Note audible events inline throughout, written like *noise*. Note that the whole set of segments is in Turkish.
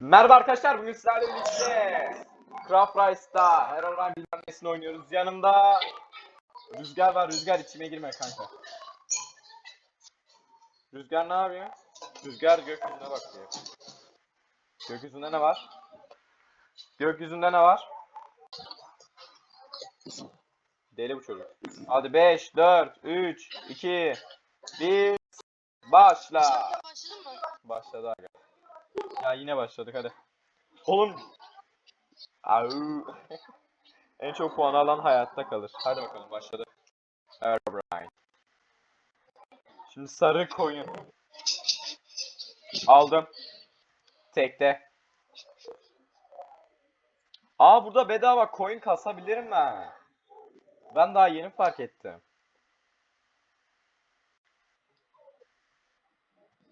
Merhaba arkadaşlar bugün sizlerle birlikte Craft Rice'da Herobrine bilmem nesini oynuyoruz. Yanımda Rüzgar var. Rüzgar içime girme kanka. Rüzgar ne yapıyor? Rüzgar gökyüzüne bakıyor. Gökyüzünde ne var? Gökyüzünde ne var? Deli bu çocuk. Hadi 5, 4, 3, 2, 1, başla. Şaka başladın mı? Başladı aga. Ya yine başladık hadi. Oğlum. Au. en çok puan alan hayatta kalır. Hadi bakalım başladı. Herobrine. Şimdi sarı koyun. Aldım. Tekte. Aa burada bedava coin kasabilirim ben. Ben daha yeni fark ettim.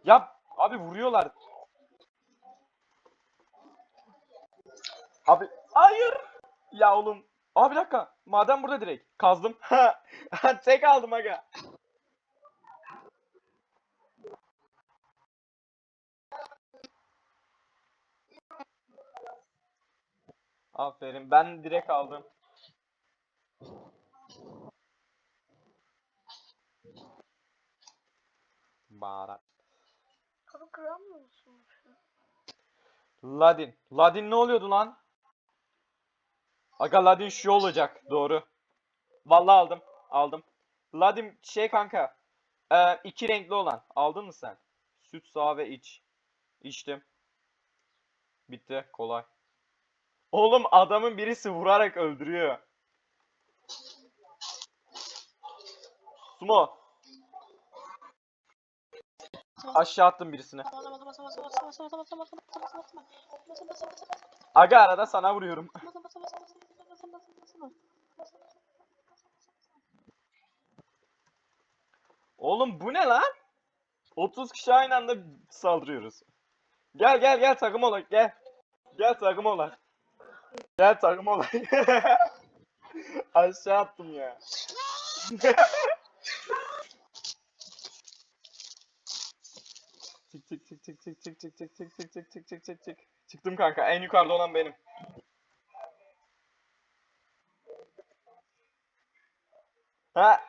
Ya abi vuruyorlar. Abi hayır. Ya oğlum. Abi bir dakika. Madem burada direkt kazdım. *laughs* Tek aldım aga. Aferin. Ben direkt aldım. Baharat. Abi kıramıyor musun? Ladin. Ladin ne oluyordu lan? Aga Ladin şu olacak. Doğru. Vallahi aldım. Aldım. Ladin şey kanka. Ee, iki renkli olan. Aldın mı sen? Süt, sağ ve iç. İçtim. Bitti. Kolay. Oğlum adamın birisi vurarak öldürüyor. Sumo. Aşağı attım birisine. Aga arada sana vuruyorum. *laughs* Oğlum bu ne lan? 30 kişi aynı anda saldırıyoruz. Gel gel gel takım olak gel. Gel takım olak. Gel takım olak. Aşağı attım ya. çık çık çık çık çık çık çık çık çık çık çık çık çık çık çık. Çıktım kanka en yukarıda olan benim. Ha?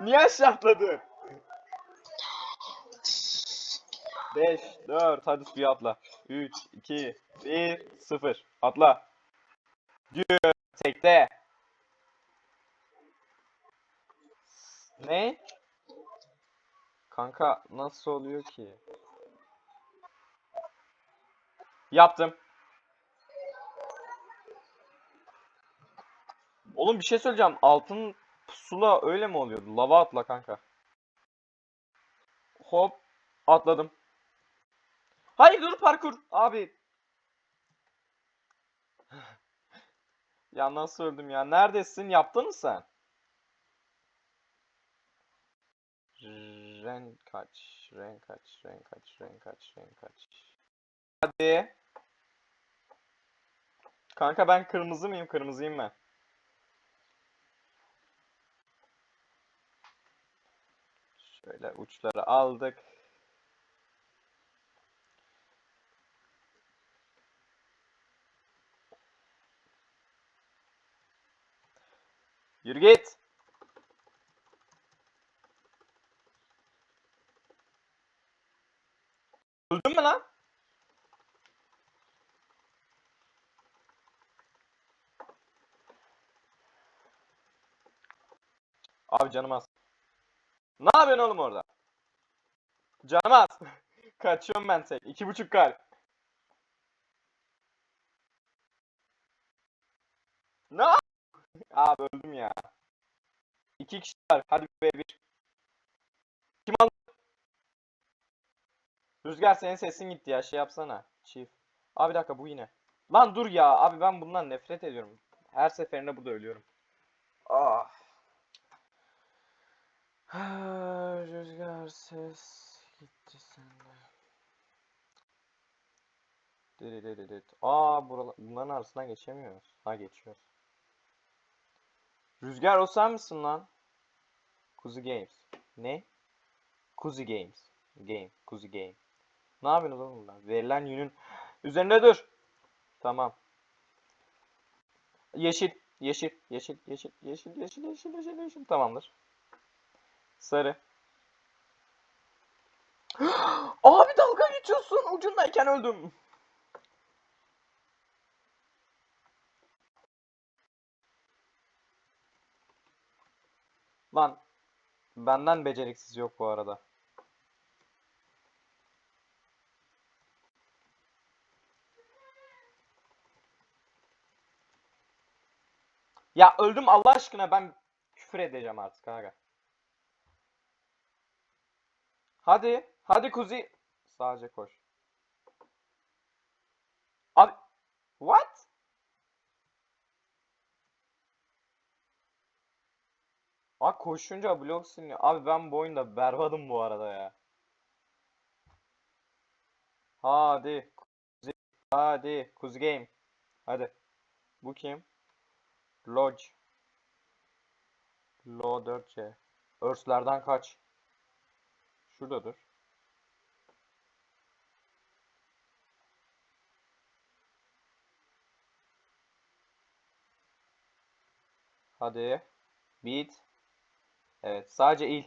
Niye aşağı atladın? 5, 4, hadi suya atla. 3, 2, 1, 0. Atla. Gül, tekte. Ne? Kanka nasıl oluyor ki? Yaptım. Oğlum bir şey söyleyeceğim. Altın pusula öyle mi oluyordu? Lava atla kanka. Hop. Atladım. Hayır dur parkur. Abi. *laughs* ya nasıl öldüm ya? Neredesin? Yaptın mı sen? Ren kaç? Ren kaç? Ren kaç? Ren kaç? Ren kaç? Hadi. Kanka ben kırmızı mıyım? Kırmızıyım ben. Şöyle uçları aldık. Yürü git. Öldün mü lan? Abi canım az. Ne yapıyorsun oğlum orada? Canım az. *laughs* Kaçıyorum ben tek. İki buçuk kalp. Ne yap- Abi öldüm ya. İki kişi var. Hadi B1. Kim aldı? Rüzgar senin sesin gitti ya. Şey yapsana. Çift. Abi bir dakika bu yine. Lan dur ya. Abi ben bundan nefret ediyorum. Her seferinde burada ölüyorum. Ah. Rüzgar ses gitti sende. Diridirit. Aa buralar, bunların arasından geçemiyoruz. Ha geçiyoruz. Rüzgar o sen misin lan? Kuzu Games. Ne? Kuzu Games. Game. Kuzu Game. Ne yapıyorsunuz oğlum bunlar? Verilen yünün üzerinde dur. Tamam. Yeşil, yeşil, yeşil, yeşil, yeşil, yeşil, yeşil, yeşil, yeşil. Tamamdır. Sarı. *gasps* Abi dalga geçiyorsun. Ucundayken öldüm. Lan benden beceriksiz yok bu arada. Ya öldüm Allah aşkına ben küfür edeceğim artık aga. Hadi, hadi kuzi. Sadece koş. Abi, what? Abi koşunca blok siliniyor. Abi ben bu oyunda berbadım bu arada ya. Hadi. Kuzi. Hadi. Kuzi game. Hadi. Bu kim? Lodge. Lo 4C. Örslerden kaç. Şurada dur. Hadi. Beat. Evet. Sadece il.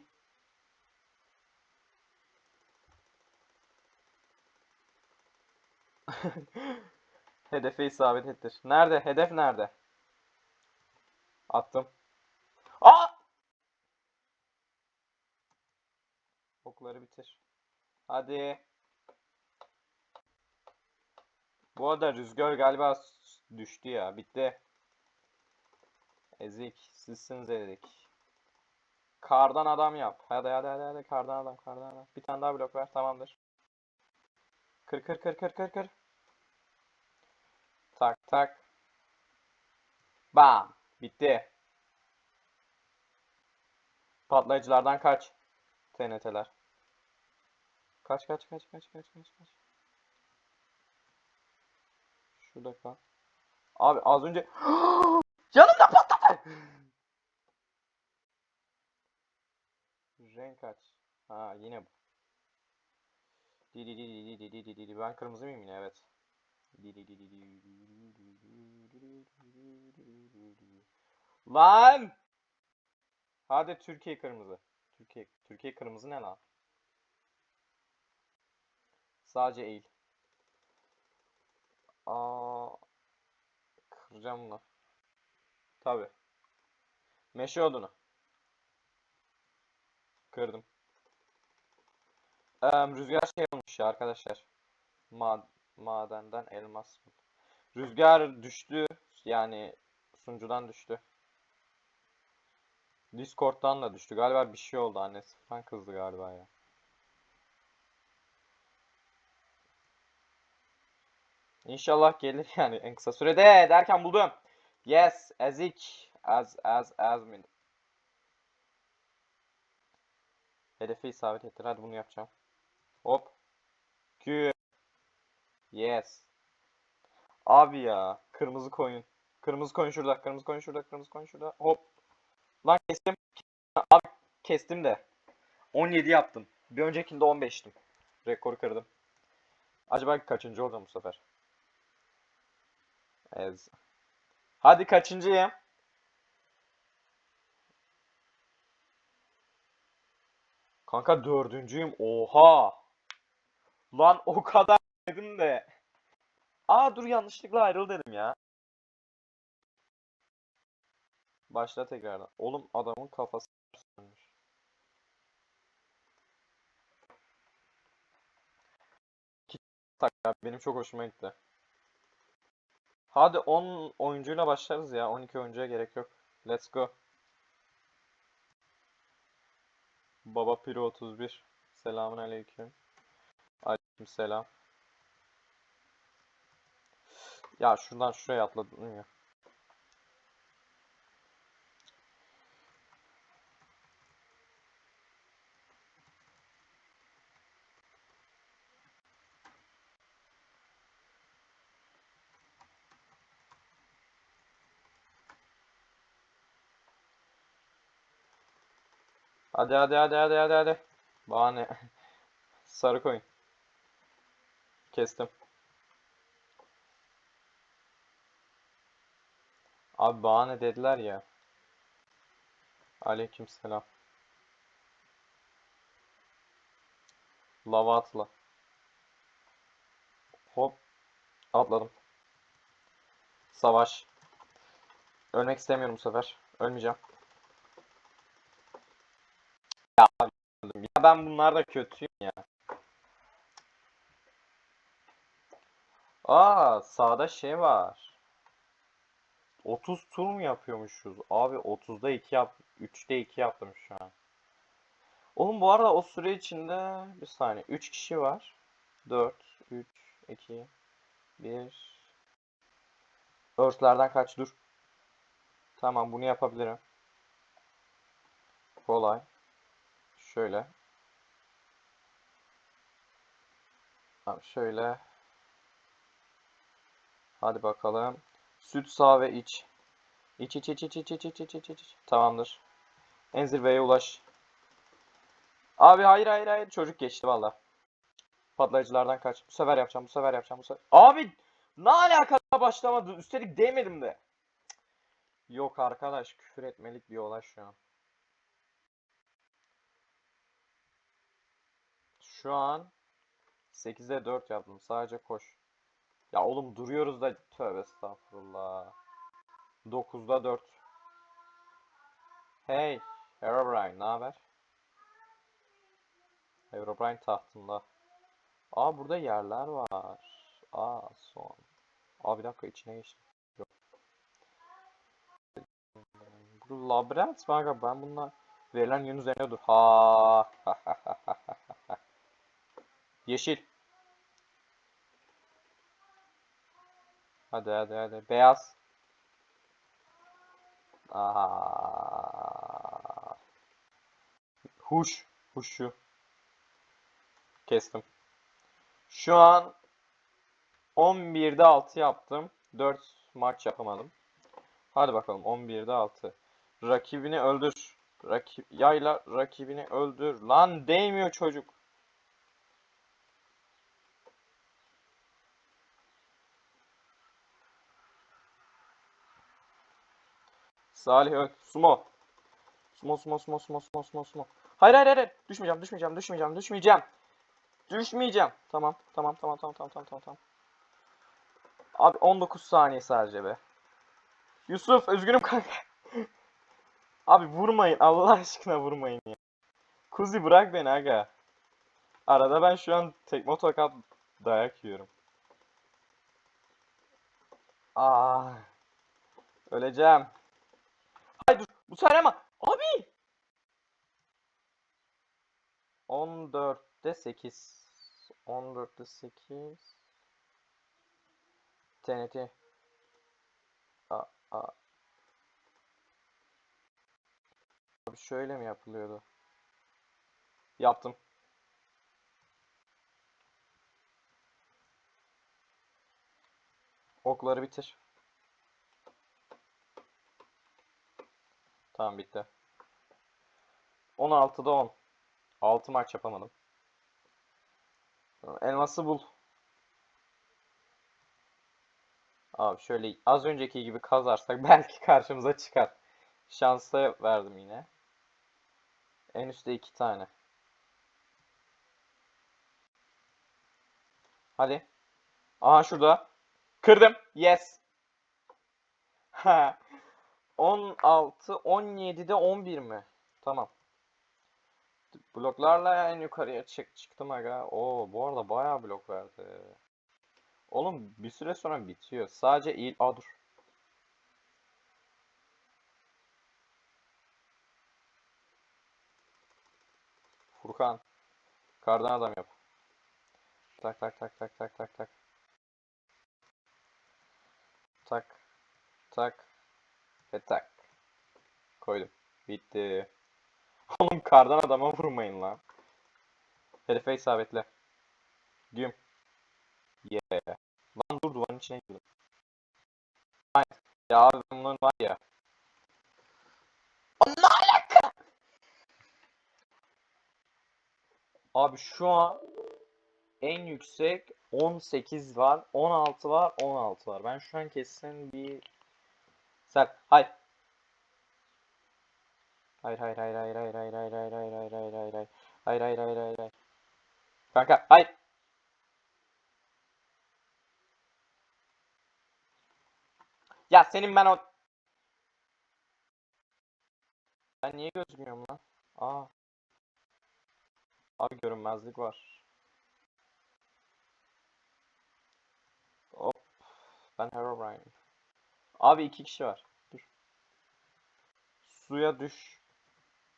*laughs* Hedefe isabet ettir. Nerede? Hedef nerede? Attım. Aa! Okları bitir. Hadi. Bu arada rüzgar galiba düştü ya. Bitti. Ezik. Sizsiniz ezik. Kardan adam yap. Hadi hadi hadi hadi. Kardan adam. Kardan adam. Bir tane daha blok ver. Tamamdır. Kır kır kır kır kır kır. Tak tak. Bam. Bitti. Patlayıcılardan kaç. TNT'ler. Kaç kaç kaç kaç kaç kaç kaç. Şurada kal. Abi az önce yanımda patladı. Renk aç. Ha yine bu. Di di di di di di di di ben kırmızı mıyım yine evet. Di di di di di Lan! Hadi Türkiye kırmızı. Türkiye Türkiye kırmızı ne lan? Sadece eğil. Aa, kıracağım bunu. Tabi. Meşe odunu. Kırdım. Em, rüzgar şey olmuş ya arkadaşlar. Ma madenden elmas. Rüzgar düştü. Yani sunucudan düştü. Discord'dan da düştü. Galiba bir şey oldu. Annesi falan kızdı galiba ya. İnşallah gelir *laughs* yani en kısa sürede derken buldum. Yes, ezik. As as azmin. Hedefe isabet ettir. Hadi bunu yapacağım. Hop. Q. Yes. Abi ya. Kırmızı koyun. Kırmızı koyun şurada. Kırmızı koyun şurada. Kırmızı koyun şurada. Hop. Lan kestim. Abi kestim de. 17 yaptım. Bir öncekinde 15'tim. Rekoru kırdım. Acaba kaçıncı olacağım bu sefer? Ez. Hadi kaçıncıyım? Kanka dördüncüyüm. Oha. Lan o kadar dedim de. Aa dur yanlışlıkla ayrıl dedim ya. Başla tekrardan. Oğlum adamın kafası sönmüş. Benim çok hoşuma gitti. Hadi 10 oyuncuyla başlarız ya. 12 oyuncuya gerek yok. Let's go. Baba Piro 31. Selamun aleyküm. Aleyküm selam. Ya şuradan şuraya atladım ya. Hadi hadi hadi hadi hadi hadi. Bahane. *laughs* Sarı koyun. Kestim. Abi bahane dediler ya. Aleykümselam. Lava atla. Hop. Atladım. Savaş. Ölmek istemiyorum bu sefer. Ölmeyeceğim. Ya, ya ben bunlarda kötüyüm ya. Aa sağda şey var. 30 tur mu yapıyormuşuz? Abi 30'da 2 yap 3'te 2 yaptım şu an. Oğlum bu arada o süre içinde bir saniye 3 kişi var. 4 3 2 1 Örtlerden kaç dur. Tamam bunu yapabilirim. Kolay. Şöyle. Abi şöyle. Hadi bakalım. Süt sağ ve iç. İç iç iç iç iç iç iç iç iç iç. Tamamdır. En zirveye ulaş. Abi hayır hayır hayır çocuk geçti valla. Patlayıcılardan kaç. Bu sefer yapacağım bu sefer yapacağım bu sefer. Abi ne alaka başlamadı. Üstelik değmedim de. Yok arkadaş küfür etmelik bir olay şu an. Şu an 8'de 4 yaptım. Sadece koş. Ya oğlum duruyoruz da tövbe estağfurullah. 9'da 4. Hey, Herobrine, ne haber? Herobrine tahtında. Aa burada yerler var. Aa son. Aa bir dakika içine geçtim. Yok. Bu labirent mi? Ben bunlar verilen yön üzerine dur. Ha. Yeşil. Hadi hadi hadi. Beyaz. Aha. Huş. Huşu. Kestim. Şu an 11'de 6 yaptım. 4 maç yapamadım. Hadi bakalım 11'de 6. Rakibini öldür. Rakip yayla rakibini öldür. Lan değmiyor çocuk. Salih öl. Sumo. Sumo sumo sumo sumo sumo sumo sumo. Hayır hayır hayır. Düşmeyeceğim düşmeyeceğim düşmeyeceğim düşmeyeceğim. Düşmeyeceğim. Tamam tamam tamam tamam tamam tamam tamam. Abi 19 saniye sadece be. Yusuf üzgünüm kanka. *laughs* Abi vurmayın Allah aşkına vurmayın ya. Kuzi bırak beni aga. Arada ben şu an tekme tokat dayak yiyorum. Aa. Öleceğim. Dur. Bu sefer ama. Abi. 14'te 8. 14'te 8. TNT. Aa, aa. Abi şöyle mi yapılıyordu? Yaptım. Okları bitir. Tamam bitti. 16'da 10. 6 maç yapamadım. Elması bul. Abi şöyle az önceki gibi kazarsak *laughs* belki karşımıza çıkar. Şansa verdim yine. En üstte iki tane. Hadi. Aha şurada. Kırdım. Yes. *laughs* Ha. 16, 17'de 11 mi? Tamam. Bloklarla en yukarıya çık çıktım aga. Oo bu arada bayağı blok verdi. Oğlum bir süre sonra bitiyor. Sadece il... Aa dur. Furkan. Kardan adam yap. Tak tak tak tak tak tak tak. Tak. Tak. Ve tak. Koydum. Bitti. Oğlum kardan adama vurmayın lan. Herife isabetle. Güm. Yeah. Lan dur duvarın içine girdim. Ya abi bunların var ya. Ne alaka? Abi şu an en yüksek 18 var, 16 var, 16 var. Ben şu an kesin bir Sen hayır. Hayır hayır hayır hayır hayır hayır hayır hayır hayır hayır hayır hayır hayır hayır hayır hayır hayır hayır Kanka hayır. Ya senin ben o Ben niye gözükmüyorum lan? Aa. Abi görünmezlik var. Hop. Ben Herobrine. Abi iki kişi var. Dur. Suya düş.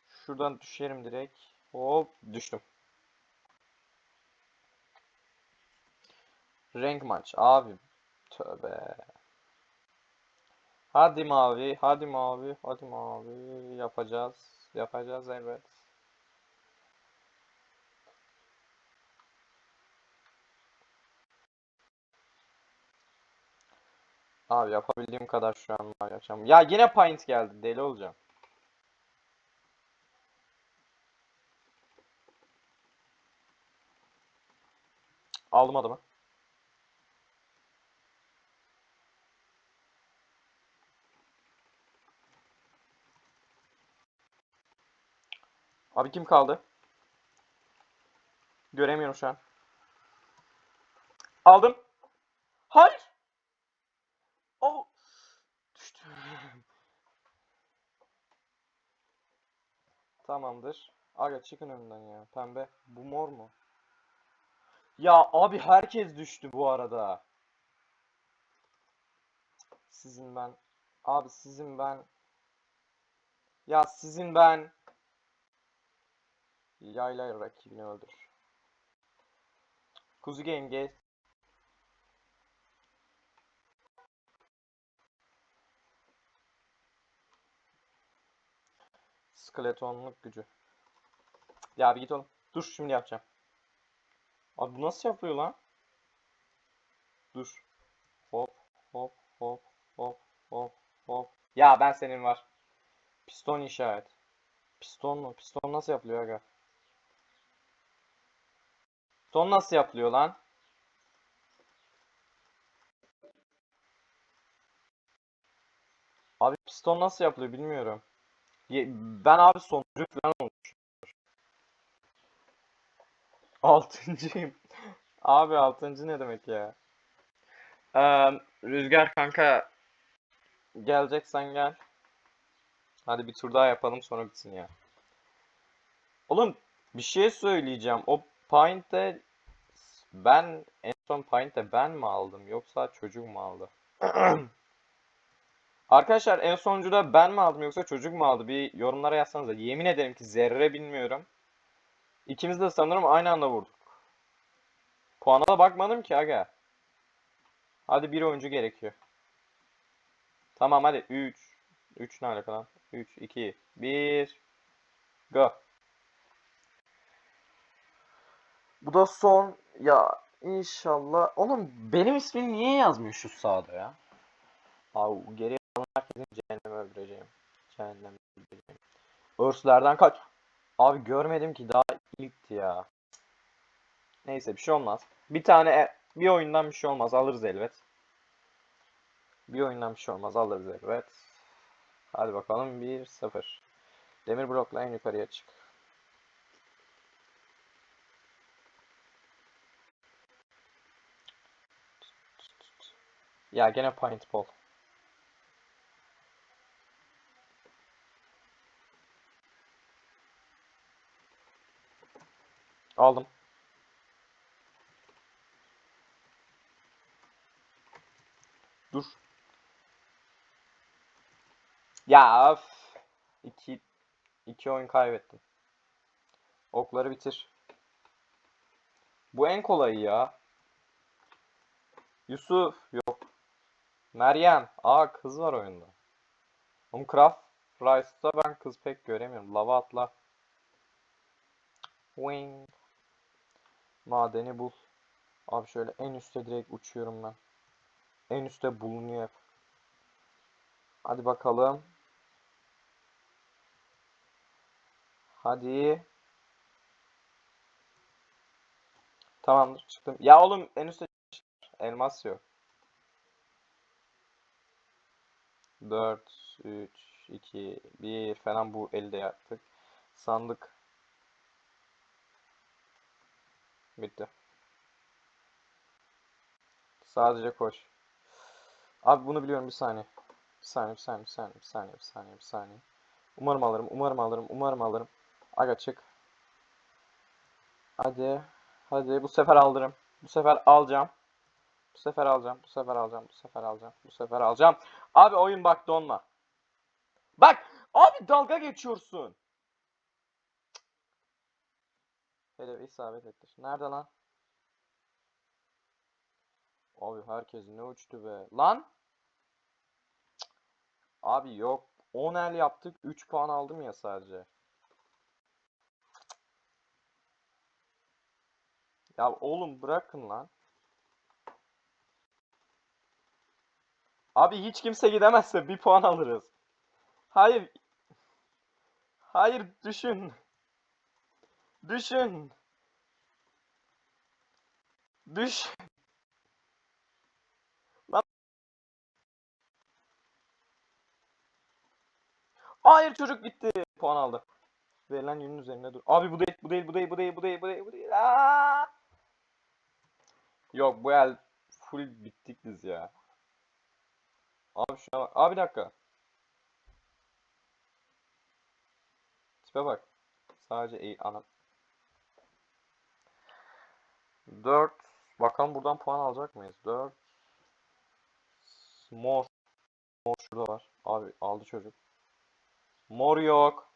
Şuradan düşerim direkt. Hop düştüm. Renk maç abi. Tövbe. Hadi mavi, hadi mavi, hadi mavi. Yapacağız. Yapacağız evet. Abi yapabildiğim kadar şu an var yapacağım. Ya yine pint geldi. Deli olacağım. Aldım adamı. Abi kim kaldı? Göremiyorum şu an. Aldım. Hayır. Oh. Düştü. Tamamdır. Aga çıkın önümden ya. Pembe. Bu mor mu? Ya abi herkes düştü bu arada. Sizin ben. Abi sizin ben. Ya sizin ben. Yayla rakibini öldür. Kuzu Game gel. Skeletonluk gücü. Ya bir git oğlum. Dur şimdi yapacağım. Abi bu nasıl yapılıyor lan? Dur. Hop hop hop hop hop hop. Ya ben senin var. Piston işaret. Piston mu? Piston nasıl yapılıyor aga? Piston nasıl yapılıyor lan? Abi piston nasıl yapılıyor bilmiyorum. Ben abi sonuncu falan olmuş. Altıncıyım. Abi altıncı ne demek ya? Ee, Rüzgar kanka geleceksen gel. Hadi bir tur daha yapalım sonra bitsin ya. Oğlum bir şey söyleyeceğim. O Pint'te ben en son Pint'te ben mi aldım yoksa çocuk mu aldı? *clears throat* Arkadaşlar en sonuncuda ben mi aldım yoksa çocuk mu aldı? Bir yorumlara yazsanıza. Yemin ederim ki zerre bilmiyorum. İkimiz de sanırım aynı anda vurduk. Puana da bakmadım ki aga. Hadi bir oyuncu gerekiyor. Tamam hadi 3. 3 ne alaka lan? 3, 2, 1. Go. Bu da son. Ya inşallah. Oğlum benim ismim niye yazmıyor şu sağda ya? Abi geriye herkesin cehenneme öldüreceğim. Cehenneme öldüreceğim. Örslerden kaç. Abi görmedim ki daha ilkti ya. Neyse bir şey olmaz. Bir tane e- bir oyundan bir şey olmaz alırız elbet. Bir oyundan bir şey olmaz alırız elbet. Hadi bakalım 1-0. Demir blokla en yukarıya çık. Ya gene paintball. Aldım. Dur. Ya öf. İki, iki oyun kaybettim. Okları bitir. Bu en kolayı ya. Yusuf yok. Meryem. Aa kız var oyunda. Oğlum Craft Rice'da ben kız pek göremiyorum. Lava atla. Wing. Madeni bul. Abi şöyle en üstte direkt uçuyorum ben. En üstte bulunuyor. Hadi bakalım. Hadi. Tamamdır çıktım. Ya oğlum en üstte elmas yok. 4, 3, 2, 1 falan bu elde yaptık. Sandık. Bitti. Sadece koş. Abi bunu biliyorum bir saniye. Bir saniye, bir saniye, bir saniye, bir saniye, bir saniye, bir saniye. Umarım alırım, umarım alırım, umarım alırım. Aga çık. Hadi. Hadi bu sefer aldırım. Bu sefer alacağım. Bu sefer alacağım. Bu sefer alacağım. Bu sefer alacağım. Bu sefer alacağım. Abi oyun bak donma. Bak abi dalga geçiyorsun. Hedef isabet ettir. Nerede lan? Abi herkes ne uçtu be. Lan! Cık. Abi yok. 10 el yaptık. 3 puan aldım ya sadece. Ya oğlum bırakın lan. Abi hiç kimse gidemezse bir puan alırız. Hayır. Hayır düşün. Düşün. Düş. Lan. Hayır çocuk gitti. Puan aldı. Verilen yünün üzerinde dur. Abi bu değil, bu değil, bu değil, bu değil, bu değil, bu değil, bu değil. Aa! Yok bu el full bittik biz ya. Abi şuna bak. Abi bir dakika. Tipe bak. Sadece iyi anam. 4 Bakalım buradan puan alacak mıyız? 4 Mor. Mor şurada var. Abi aldı çocuk. Mor yok.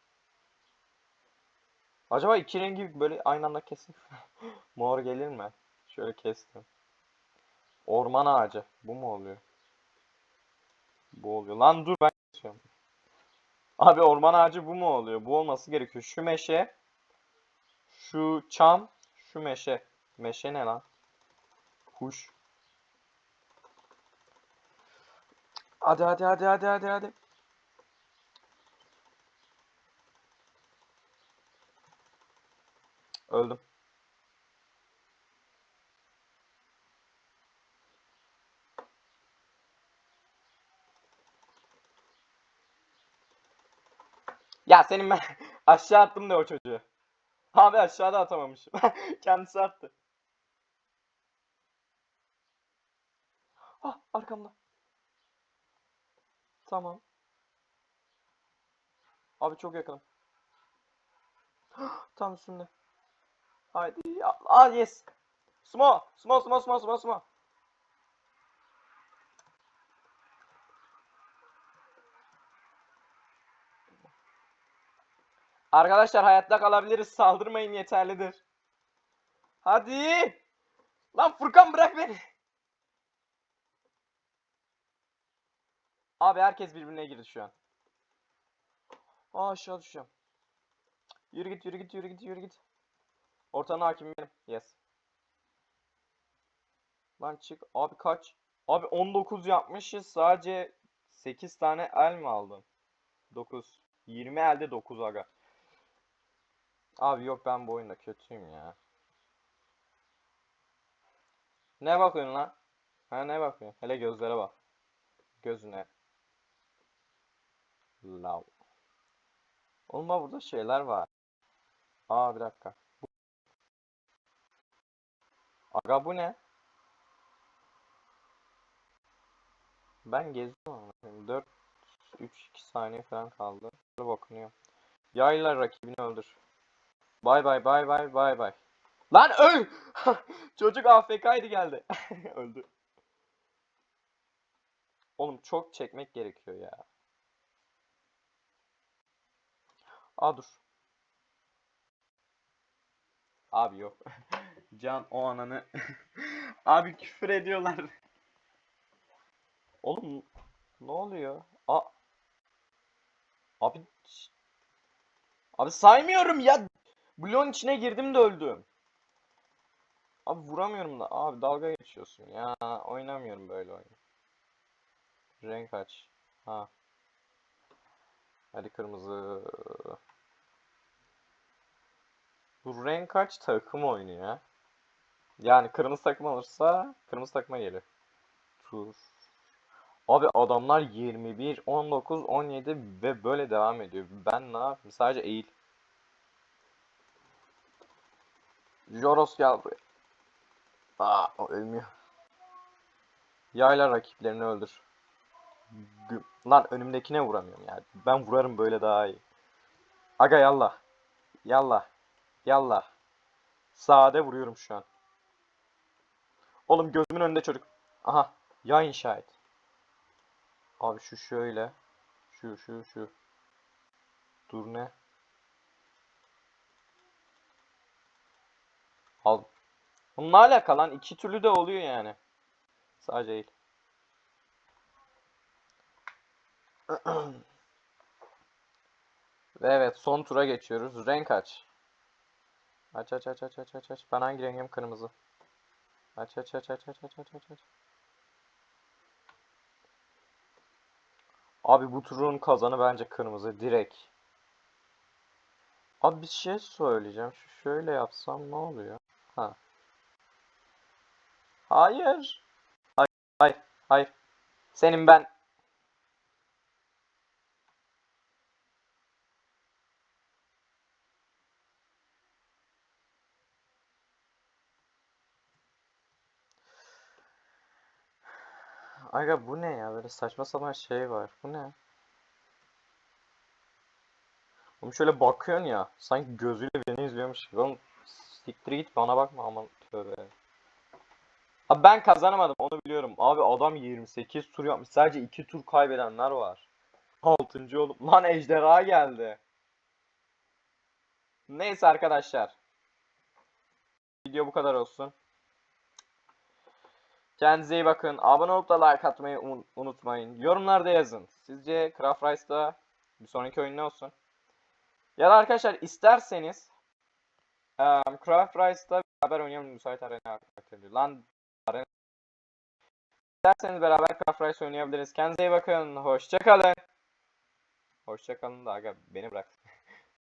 Acaba iki rengi böyle aynı anda kesin. *laughs* Mor gelir mi? Şöyle kestim. Orman ağacı. Bu mu oluyor? Bu oluyor. Lan dur ben kesiyorum. Abi orman ağacı bu mu oluyor? Bu olması gerekiyor. Şu meşe. Şu çam. Şu meşe. Meşe ne lan? Kuş. Hadi hadi hadi hadi hadi hadi. Öldüm. Ya senin ben *laughs* aşağı attım da o çocuğu. Abi aşağıda atamamışım. *laughs* Kendisi attı. Ah arkamda. Tamam. Abi çok yakınım. *gasps* Tam üstünde. Haydi. Ah yes. Smo. Smo smo smo smo smo. Arkadaşlar hayatta kalabiliriz. Saldırmayın yeterlidir. Hadi. Lan Furkan bırak beni. Abi herkes birbirine girdi şu an. Aa aşağı düşeceğim. Yürü git yürü git yürü git yürü git. Ortanın hakimi benim. Yes. Lan çık. Abi kaç? Abi 19 yapmışız. Sadece 8 tane el mi aldın? 9. 20 elde 9 aga. Abi yok ben bu oyunda kötüyüm ya. Ne bakıyorsun lan? Ha ne bakıyorsun? Hele gözlere bak. Gözüne. Lav. Oğlum bak burada şeyler var. Aa bir dakika. Aga bu ne? Ben geziyorum. 4 3 2 saniye falan kaldı. Böyle bakınıyor. Yayla rakibini öldür. Bay bay bay bay bay bay. Lan öl! *laughs* Çocuk AFK'ydı geldi. *laughs* Öldü. Oğlum çok çekmek gerekiyor ya. Aa dur. Abi yok. *laughs* Can o ananı. *laughs* Abi küfür ediyorlar. Oğlum ne oluyor? A Abi Abi saymıyorum ya. Bloğun içine girdim de öldüm. Abi vuramıyorum da. Abi dalga geçiyorsun ya. Oynamıyorum böyle oyun. Renk aç. Ha. Hadi kırmızı. Bu renk kaç takım oyunu ya? Yani kırmızı takım alırsa kırmızı takıma gelir. Tur. Abi adamlar 21, 19, 17 ve böyle devam ediyor. Ben ne yapayım? Sadece eğil. Joros gel buraya. Aa, o ölmüyor. Yayla rakiplerini öldür. Lan önümdekine vuramıyorum ya. Ben vurarım böyle daha iyi. Aga yallah. Yallah. Yallah. Sade vuruyorum şu an. Oğlum gözümün önünde çocuk. Aha. Ya inşa et. Abi şu şöyle. Şu şu şu. Dur ne? Al. Bununla alakalı lan iki türlü de oluyor yani. Sadece değil. Ve evet son tura geçiyoruz. Renk aç. Aç aç aç aç aç aç aç. Ben hangi rengim? Kırmızı. Aç aç aç aç aç aç aç aç aç. Abi bu turun kazanı bence kırmızı direkt. Abi bir şey söyleyeceğim. Şu şöyle yapsam ne oluyor? Ha. Hayır. Hayır. Hayır. Hayır. Senin ben Aga bu ne ya? Böyle saçma sapan şey var. Bu ne? Oğlum şöyle bakıyorsun ya. Sanki gözüyle beni izliyormuş gibi. Oğlum siktir git bana bakma aman tövbe. Abi ben kazanamadım onu biliyorum. Abi adam 28 tur yapmış. Sadece 2 tur kaybedenler var. 6. olup. Lan ejderha geldi. Neyse arkadaşlar. Video bu kadar olsun. Kendinize iyi bakın. Abone olup da like atmayı un- unutmayın. Yorumlarda yazın. Sizce Craft Rice'da bir sonraki oyun ne olsun? Ya da arkadaşlar isterseniz eee Craft Rice'da beraber oynayalım müsait arena karakteri. Lan arena. İsterseniz beraber Craft Rice oynayabiliriz. Kendinize iyi bakın. Hoşça kalın. Hoşça kalın da aga beni bırak.